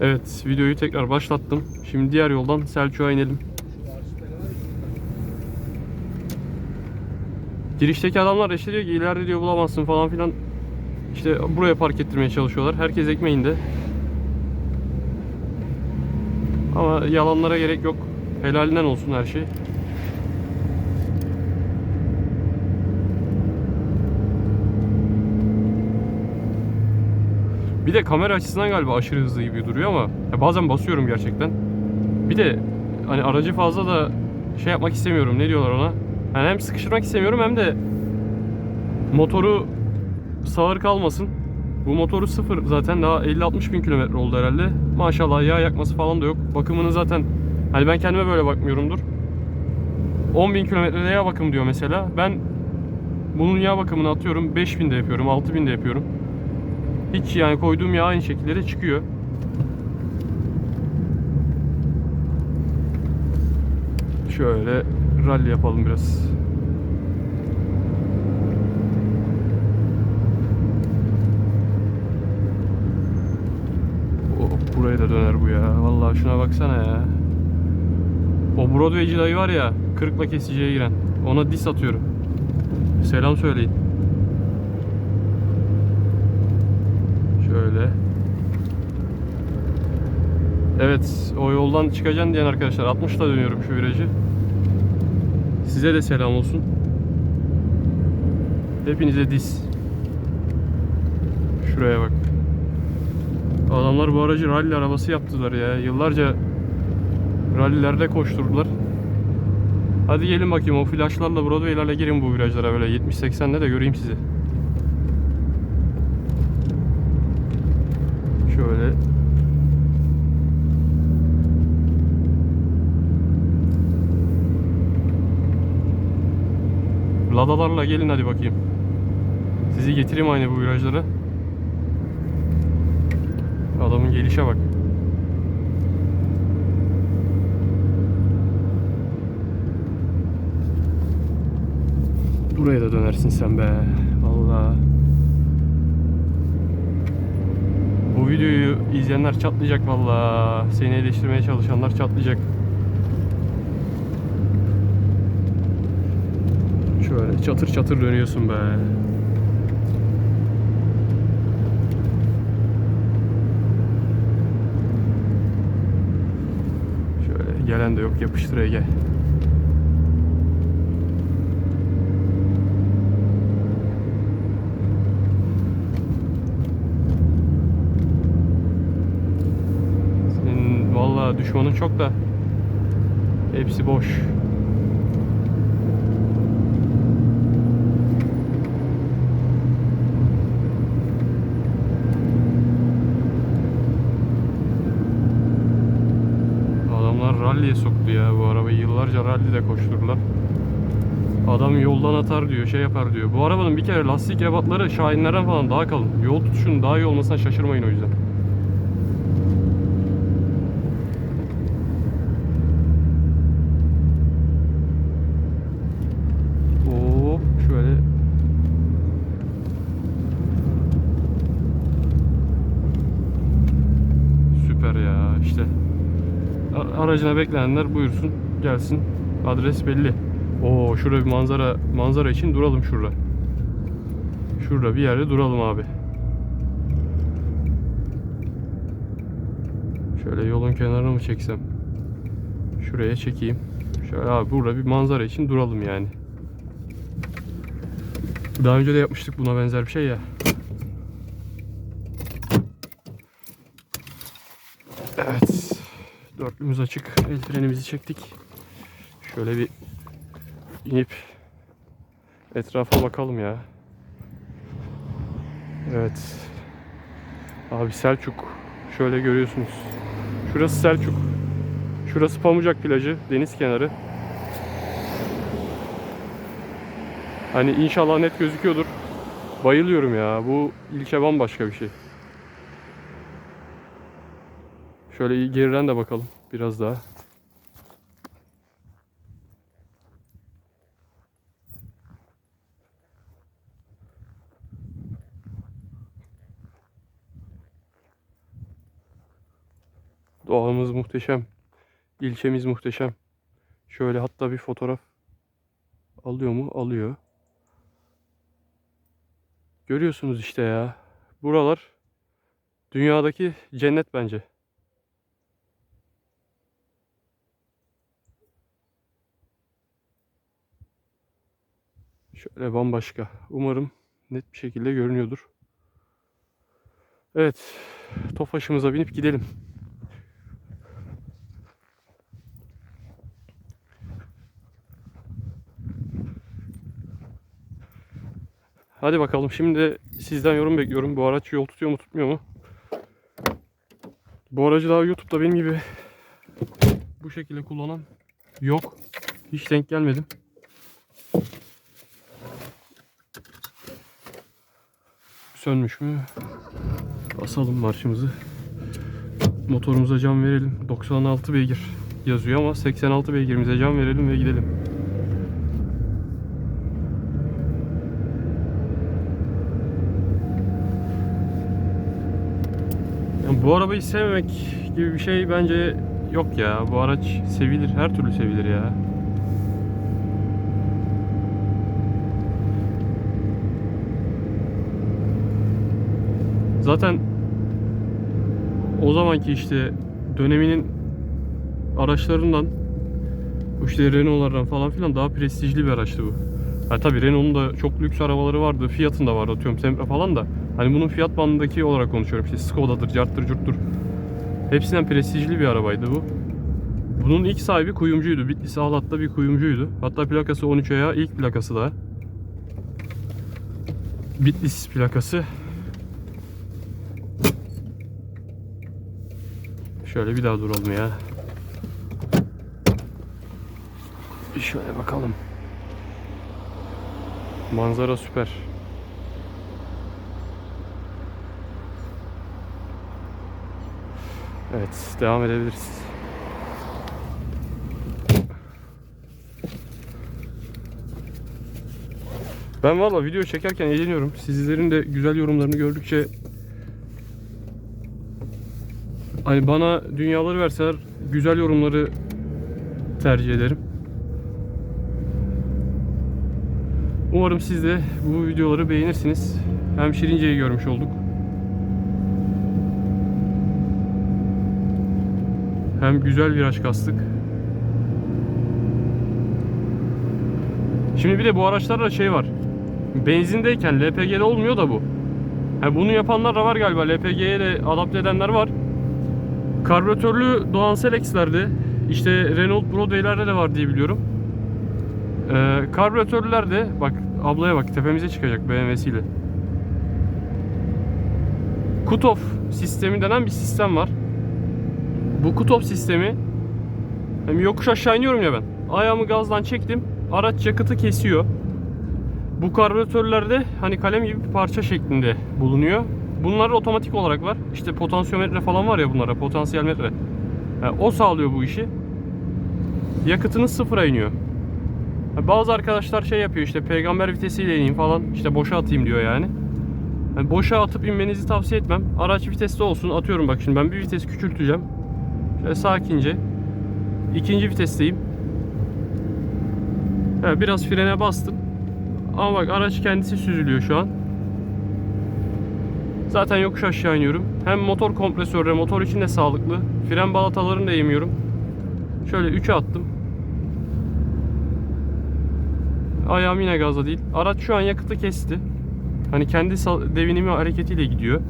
Evet videoyu tekrar başlattım. Şimdi diğer yoldan Selçuk'a inelim. Girişteki adamlar işte diyor ki ileride diyor bulamazsın falan filan. İşte buraya park ettirmeye çalışıyorlar. Herkes ekmeğinde. Ama yalanlara gerek yok. Helalinden olsun her şey. Bir de kamera açısından galiba aşırı hızlı gibi duruyor ama ya bazen basıyorum gerçekten. Bir de hani aracı fazla da şey yapmak istemiyorum. Ne diyorlar ona? Yani hem sıkıştırmak istemiyorum hem de motoru sağır kalmasın. Bu motoru sıfır zaten daha 50-60 bin kilometre oldu herhalde. Maşallah yağ yakması falan da yok. Bakımını zaten hani ben kendime böyle bakmıyorumdur. 10 bin kilometrede yağ bakım diyor mesela. Ben bunun yağ bakımını atıyorum 5000'de yapıyorum, 6000'de yapıyorum. Hiç yani koyduğum yağ aynı şekilde de çıkıyor. Şöyle rally yapalım biraz. Oh, buraya da döner bu ya. Vallahi şuna baksana ya. O Broadway'ci dayı var ya, kırıkla kesiciye giren. Ona dis atıyorum. Selam söyleyin. Şöyle. Evet, o yoldan çıkacaksın diyen arkadaşlar 60'la dönüyorum şu virajı. Size de selam olsun. Hepinize diz. Şuraya bak. Adamlar bu aracı rally arabası yaptılar ya. Yıllarca rallilerde koşturdular. Hadi gelin bakayım o flaşlarla Broadway'lerle girin bu virajlara böyle 70-80'de de göreyim sizi. Şöyle Ladalarla gelin hadi bakayım. Sizi getireyim aynı bu virajlara. Adamın gelişe bak. Buraya da dönersin sen be. Vallahi. Bu videoyu izleyenler çatlayacak vallahi. Seni eleştirmeye çalışanlar çatlayacak. Şöyle çatır çatır dönüyorsun be. Şöyle gelen de yok yapıştır Ege. Senin valla düşmanın çok da hepsi boş. Adamlar ralliye soktu ya bu arabayı. Yıllarca rallide koşturdular. Adam yoldan atar diyor, şey yapar diyor. Bu arabanın bir kere lastik ebatları Şahinlerden falan daha kalın. Yol tutuşunun daha iyi olmasına şaşırmayın o yüzden. Oo, şöyle Süper ya işte. A- Aracına bekleyenler buyursun gelsin. Adres belli. Oo şurada bir manzara manzara için duralım şurada. Şurada bir yerde duralım abi. Şöyle yolun kenarına mı çeksem? Şuraya çekeyim. Şöyle abi burada bir manzara için duralım yani. Daha önce de yapmıştık buna benzer bir şey ya. Evet. Dörtlümüz açık. El frenimizi çektik. Şöyle bir inip etrafa bakalım ya. Evet. Abi Selçuk. Şöyle görüyorsunuz. Şurası Selçuk. Şurası Pamucak plajı, deniz kenarı. Hani inşallah net gözüküyordur. Bayılıyorum ya. Bu ilçe bambaşka bir şey. Şöyle geriden de bakalım biraz daha. Doğamız muhteşem. İlçemiz muhteşem. Şöyle hatta bir fotoğraf alıyor mu? Alıyor. Görüyorsunuz işte ya. Buralar dünyadaki cennet bence. Şöyle bambaşka. Umarım net bir şekilde görünüyordur. Evet. Tofaşımıza binip gidelim. Hadi bakalım şimdi sizden yorum bekliyorum. Bu araç yol tutuyor mu tutmuyor mu? Bu aracı daha YouTube'da benim gibi bu şekilde kullanan yok. Hiç denk gelmedim. Sönmüş mü? Basalım marşımızı. Motorumuza can verelim. 96 beygir yazıyor ama 86 beygirimize can verelim ve gidelim. Yani bu arabayı sevmemek gibi bir şey bence yok ya. Bu araç sevilir, her türlü sevilir ya. Zaten o zamanki işte döneminin araçlarından bu işte Renault'lardan falan filan daha prestijli bir araçtı bu. Ha tabii Renault'un da çok lüks arabaları vardı. Fiat'ın da vardı atıyorum Sempra falan da. Hani bunun fiyat bandındaki olarak konuşuyorum. İşte Skoda'dır, Cart'tır, Curt'tur. Hepsinden prestijli bir arabaydı bu. Bunun ilk sahibi kuyumcuydu. Bitlis Ahlat'ta bir kuyumcuydu. Hatta plakası 13 aya ilk plakası da. Bitlis plakası. Şöyle bir daha duralım ya. Şöyle bakalım. Manzara süper. Evet, devam edebiliriz. Ben valla video çekerken eğleniyorum. Sizlerin de güzel yorumlarını gördükçe Hani bana dünyaları verseler güzel yorumları tercih ederim. Umarım siz de bu videoları beğenirsiniz. Hem Şirince'yi görmüş olduk. Hem güzel viraj kastık. Şimdi bir de bu araçlarda şey var. Benzindeyken LPG'de olmuyor da bu. Ha, bunu yapanlar da var galiba. LPG'ye de adapte edenler var. Karbüratörlü Doğan Selex'lerde işte Renault Broadway'lerde de var diye biliyorum. Ee, karbüratörlerde bak ablaya bak tepemize çıkacak BMW'siyle. Kutof sistemi denen bir sistem var. Bu Kutof sistemi hem yokuş aşağı iniyorum ya ben. Ayağımı gazdan çektim. Araç yakıtı kesiyor. Bu karbüratörlerde hani kalem gibi bir parça şeklinde bulunuyor. Bunlar otomatik olarak var. İşte potansiyometre falan var ya bunlara, potansiyel metre. Yani o sağlıyor bu işi. Yakıtınız sıfıra iniyor. Yani bazı arkadaşlar şey yapıyor işte peygamber vitesiyle ineyim falan işte boşa atayım diyor yani. yani. Boşa atıp inmenizi tavsiye etmem. Araç viteste olsun atıyorum bak şimdi ben bir vites küçülteceğim. Şöyle sakince. İkinci vitesteyim. Yani biraz frene bastım. Ama bak araç kendisi süzülüyor şu an. Zaten yokuş aşağı iniyorum. Hem motor kompresörü, motor için de sağlıklı. Fren balatalarını da yemiyorum. Şöyle 3'e attım. Ayağım yine gazda değil. Araç şu an yakıtı kesti. Hani kendi devinimi hareketiyle gidiyor.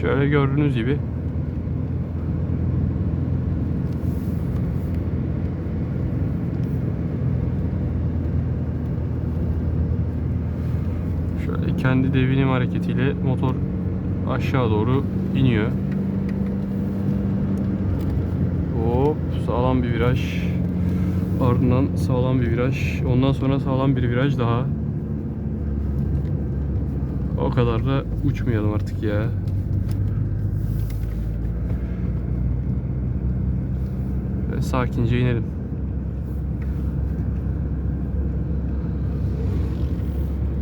Şöyle gördüğünüz gibi Şöyle kendi devinim hareketiyle motor aşağı doğru iniyor. Hop sağlam bir viraj. Ardından sağlam bir viraj. Ondan sonra sağlam bir viraj daha. O kadar da uçmayalım artık ya. Ve sakince inelim.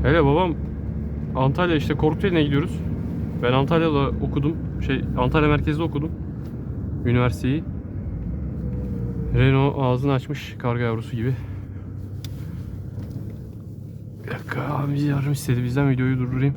Hele babam Antalya işte Korkuteli'ne gidiyoruz. Ben Antalya'da okudum. Şey Antalya merkezde okudum. Üniversiteyi. Renault ağzını açmış karga yavrusu gibi. Bir dakika abi yardım istedi bizden videoyu durdurayım.